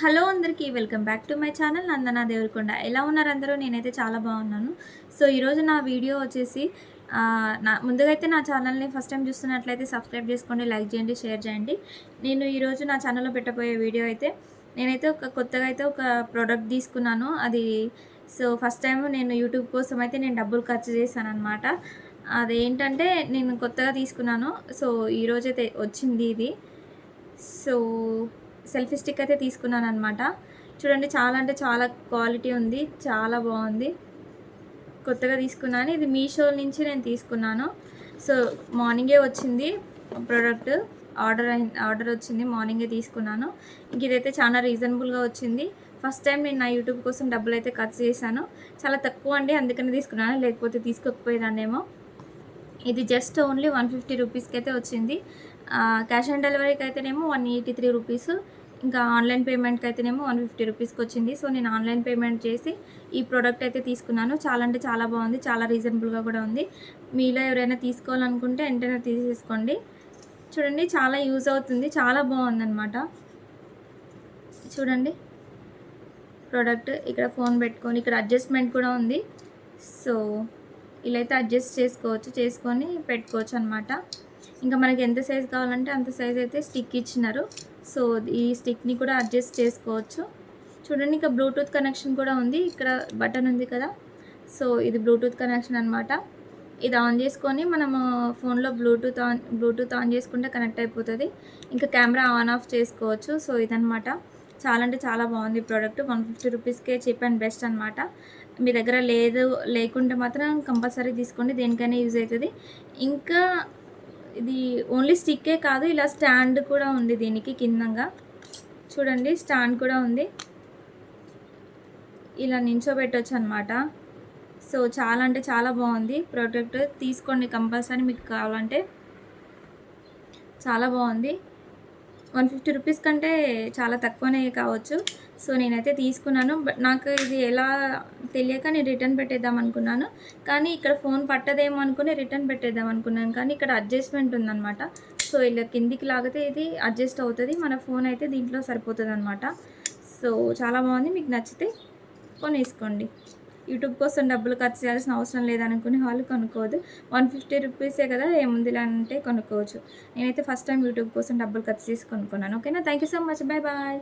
Hello అందరికీ welcome back to my channel Nandana Devarakonda. ఎలా ఉన్నారు అందరూ? నేనైతే చాలా బాగున్నాను. సో ఈరోజు నా వీడియో వచ్చేసి నా ముందుగా అయితే నా ఛానల్ని ఫస్ట్ టైం చూస్తున్నట్లయితే సబ్స్క్రైబ్ చేసుకోండి లైక్ చేయండి షేర్ చేయండి. నేను ఈరోజు నా ఛానల్లో పెట్టబోయే వీడియో అయితే నేనైతే ఒక కొత్తగా అయితే ఒక ప్రోడక్ట్ తీసుకున్నాను. అది సో ఫస్ట్ టైం నేను యూట్యూబ్ కోసం అయితే నేను డబ్బులు ఖర్చు చేశాను అనమాట అదేంటంటే నేను కొత్తగా తీసుకున్నాను. సో ఈరోజైతే వచ్చింది ఇది. సో సెల్ఫీ స్టిక్ అయితే తీసుకున్నాను అనమాట చూడండి చాలా అంటే చాలా క్వాలిటీ ఉంది చాలా బాగుంది. కొత్తగా తీసుకున్నాను. ఇది మీషో నుంచి నేను తీసుకున్నాను. సో మార్నింగే వచ్చింది ప్రోడక్ట్ ఆర్డర్ ఆర్డర్ వచ్చింది మార్నింగే తీసుకున్నాను. ఇంక ఇదైతే చాలా రీజనబుల్గా వచ్చింది. ఫస్ట్ టైం నేను నా యూట్యూబ్ కోసం డబ్బులు అయితే ఖర్చు చేశాను. చాలా తక్కువ అండి అందుకనే తీసుకున్నాను. లేకపోతే తీసుకోకపోయేదాన్నేమో. ఇది జస్ట్ ఓన్లీ వన్ ఫిఫ్టీ రూపీస్కి అయితే వచ్చింది. క్యాష్ ఆన్ డెలివరీకి అయితేనేమో వన్ ఎయిటీ త్రీ రూపీస్ ఇంకా ఆన్లైన్ పేమెంట్కి అయితేనేమో వన్ ఫిఫ్టీ రూపీస్కి వచ్చింది సో నేను ఆన్లైన్ పేమెంట్ చేసి ఈ ప్రోడక్ట్ అయితే తీసుకున్నాను. చాలా అంటే చాలా బాగుంది చాలా రీజనబుల్గా కూడా ఉంది. మీలో ఎవరైనా తీసుకోవాలనుకుంటే వెంటనే తీసేసుకోండి. చూడండి చాలా యూజ్ అవుతుంది చాలా బాగుందన్నమాట. చూడండి ప్రోడక్ట్ ఇక్కడ ఫోన్ పెట్టుకొని ఇక్కడ అడ్జస్ట్మెంట్ కూడా ఉంది. సో ఇలా అయితే అడ్జస్ట్ చేసుకోవచ్చు చేసుకొని పెట్టుకోవచ్చు అనమాట ఇంకా మనకి ఎంత సైజ్ కావాలంటే అంత సైజ్ అయితే స్టిక్ ఇచ్చినారు. సో ఈ స్టిక్ని కూడా అడ్జస్ట్ చేసుకోవచ్చు. చూడండి ఇంకా బ్లూటూత్ కనెక్షన్ కూడా ఉంది. ఇక్కడ బటన్ ఉంది కదా. సో ఇది బ్లూటూత్ కనెక్షన్ అనమాట ఇది ఆన్ చేసుకొని మనము ఫోన్లో బ్లూటూత్ ఆన్ బ్లూటూత్ ఆన్ చేసుకుంటే కనెక్ట్ అయిపోతుంది. ఇంకా కెమెరా ఆన్ ఆఫ్ చేసుకోవచ్చు. సో ఇదనమాట చాలా అంటే చాలా బాగుంది ప్రోడక్ట్. వన్ ఫిఫ్టీ రూపీస్కే చీప్ అండ్ బెస్ట్ అనమాట మీ దగ్గర లేదు లేకుంటే మాత్రం కంపల్సరీ తీసుకోండి. దేనికైనా యూజ్ అవుతుంది. ఇంకా ఇది ఓన్లీ స్టిక్కే కాదు ఇలా స్టాండ్ కూడా ఉంది దీనికి కిందంగా. చూడండి స్టాండ్ కూడా ఉంది. ఇలా నించోబెట్టచ్చు అనమాట సో చాలా అంటే చాలా బాగుంది. ప్రోడక్ట్ తీసుకోండి కంపల్సరీ మీకు కావాలంటే. చాలా బాగుంది. వన్ ఫిఫ్టీ రూపీస్ కంటే చాలా తక్కువనే కావచ్చు. సో నేనైతే తీసుకున్నాను. బట్ నాకు ఇది ఎలా తెలియక నేను రిటర్న్ పెట్టేద్దాం అనుకున్నాను. కానీ ఇక్కడ ఫోన్ పట్టదేమో అనుకుని రిటర్న్ పెట్టేద్దాం అనుకున్నాను. కానీ ఇక్కడ అడ్జస్ట్మెంట్ ఉందన్నమాట. సో ఇలా కిందికి లాగితే ఇది అడ్జస్ట్ అవుతుంది. మన ఫోన్ అయితే దీంట్లో సరిపోతుంది అనమాట సో చాలా బాగుంది. మీకు నచ్చితే కొనేసుకోండి. యూట్యూబ్ కోసం డబ్బులు ఖర్చు చేయాల్సిన అవసరం లేదనుకునే వాళ్ళు కొనుక్కోవద్దు. వన్ ఫిఫ్టీ రూపీసే కదా ఏముందిలా అంటే కొనుక్కోవచ్చు. నేనైతే ఫస్ట్ టైం యూట్యూబ్ కోసం డబ్బులు ఖర్చు చేసి కొనుక్కున్నాను. ఓకేనా thank you so much bye bye